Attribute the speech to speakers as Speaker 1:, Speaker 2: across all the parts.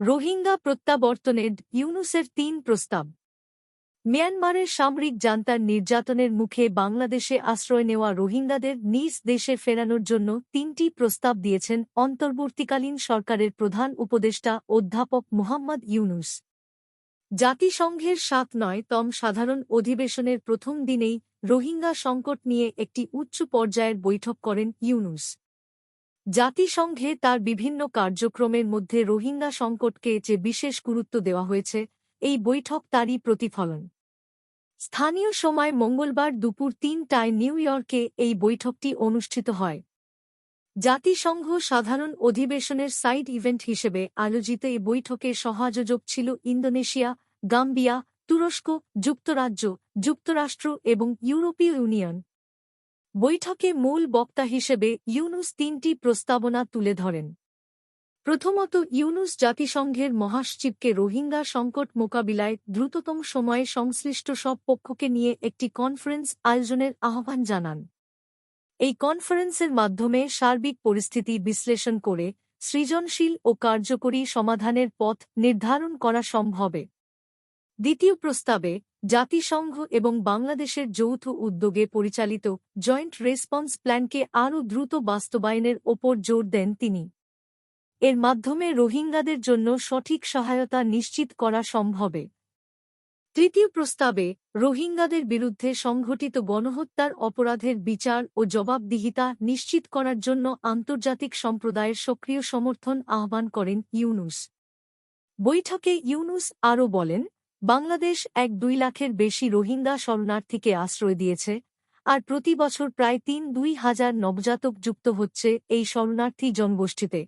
Speaker 1: রোহিঙ্গা প্রত্যাবর্তনের ইউনুসের তিন প্রস্তাব। মিয়ানমারের সামরিক জান্তার নির্যাতনের মুখে বাংলাদেশে আশ্রয় নেওয়া রোহিঙ্গাদের নিজ দেশে ফেরানোর জন্য তিনটি প্রস্তাব দিয়েছেন অন্তর্বর্তীকালীন সরকারের প্রধান উপদেষ্টা অধ্যাপক মোহাম্মদ ইউনুস। জাতিসংঘের সাত নয় তম সাধারণ অধিবেশনের প্রথম দিনেই রোহিঙ্গা সংকট নিয়ে একটি উচ্চ পর্যায়ের বৈঠক করেন ইউনুস। জাতিসংঘে তার বিভিন্ন কার্যক্রমের মধ্যে রোহিঙ্গা সংকটকে যে বিশেষ গুরুত্ব দেওয়া হয়েছে, এই বৈঠক তারই প্রতিফলন। স্থানীয় সময় মঙ্গলবার দুপুর তিনটায় নিউ ইয়র্কে এই বৈঠকটি অনুষ্ঠিত হয়। জাতিসংঘ সাধারণ অধিবেশনের সাইড ইভেন্ট হিসেবে আয়োজিত এই বৈঠকে সহাযোজক ছিল ইন্দোনেশিয়া, গাম্বিয়া, তুরস্ক, যুক্তরাজ্য, যুক্তরাষ্ট্র এবং ইউরোপীয় ইউনিয়ন। বৈঠকে মূল বক্তা হিসেবে ইউনুস তিনটি প্রস্তাবনা তুলে ধরেন। প্রথমত, ইউনুস জাতিসংঘের মহাসচিবকে রোহিঙ্গা সংকট মোকাবিলায় দ্রুততম সময়ে সংশ্লিষ্ট সব পক্ষকে নিয়ে একটি কনফারেন্স আয়োজনের আহ্বান জানান। এই কনফারেন্সের মাধ্যমে সার্বিক পরিস্থিতি বিশ্লেষণ করে সৃজনশীল ও কার্যকরী সমাধানের পথ নির্ধারণ করা সম্ভবে দ্বিতীয় প্রস্তাবে, জাতিসংঘ এবং বাংলাদেশের যৌথ উদ্যোগে পরিচালিত জয়েন্ট রেসপন্স প্ল্যানকে আরও দ্রুত বাস্তবায়নের ওপর জোর দেন তিনি। এর মাধ্যমে রোহিঙ্গাদের জন্য সঠিক সহায়তা নিশ্চিত করা সম্ভবে তৃতীয় প্রস্তাবে, রোহিঙ্গাদের বিরুদ্ধে সংঘটিত গণহত্যার অপরাধের বিচার ও জবাবদিহিতা নিশ্চিত করার জন্য আন্তর্জাতিক সম্প্রদায়ের সক্রিয় সমর্থন আহ্বান করেন ইউনুস। বৈঠকে ইউনুস আরও বলেন বাংলাদেশ এক দুই লাখের বেশি রোহিঙ্গা শরণার্থীকে আশ্রয় দিয়েছে, আর প্রতি বছর প্রায় তিন দুই হাজার নবজাতক যুক্ত হচ্ছে এই শরণার্থী জনগোষ্ঠীতে।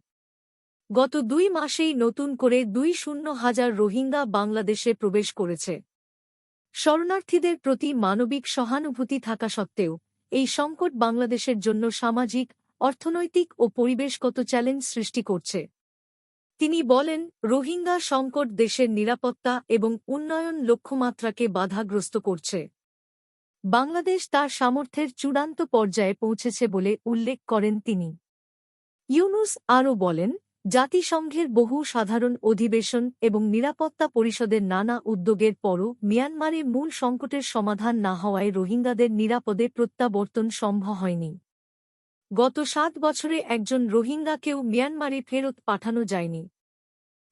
Speaker 1: গত দুই মাসেই নতুন করে দুই শূন্য হাজার রোহিঙ্গা বাংলাদেশে প্রবেশ করেছে। শরণার্থীদের প্রতি মানবিক সহানুভূতি থাকা সত্ত্বেও, এই সংকট বাংলাদেশের জন্য সামাজিক, অর্থনৈতিক ও পরিবেশগত চ্যালেঞ্জ সৃষ্টি করছে। তিনি বলেন, রোহিঙ্গা সংকট দেশের নিরাপত্তা এবং উন্নয়ন লক্ষ্যমাত্রাকে বাধাগ্রস্ত করছে। বাংলাদেশ তার সামর্থ্যের চূড়ান্ত পর্যায়ে পৌঁছেছে বলে উল্লেখ করেন তিনি। ইউনুস আরও বলেন, জাতিসংঘের বহু সাধারণ অধিবেশন এবং নিরাপত্তা পরিষদের নানা উদ্যোগের পরও মিয়ানমারে মূল সংকটের সমাধান না হওয়ায় রোহিঙ্গাদের নিরাপদে প্রত্যাবর্তন সম্ভব হয়নি। গত সাত বছরে একজন রোহিঙ্গাকেও মিয়ানমারে ফেরত পাঠানো যায়নি।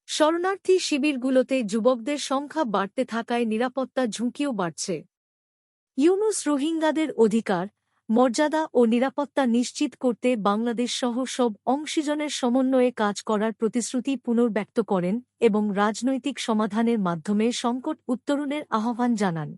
Speaker 1: শরণার্থী শিবিরগুলোতে যুবকদের সংখ্যা বাড়তে থাকায় নিরাপত্তা ঝুঁকিও বাড়ছে। ইউনুস রোহিঙ্গাদের অধিকার, মর্যাদা ও নিরাপত্তা নিশ্চিত করতে বাংলাদেশসহ সব অংশীজনের সমন্বয়ে কাজ করার প্রতিশ্রুতি পুনর্ব্যক্ত করেন এবং রাজনৈতিক সমাধানের মাধ্যমে সংকট উত্তরণের আহ্বান জানান।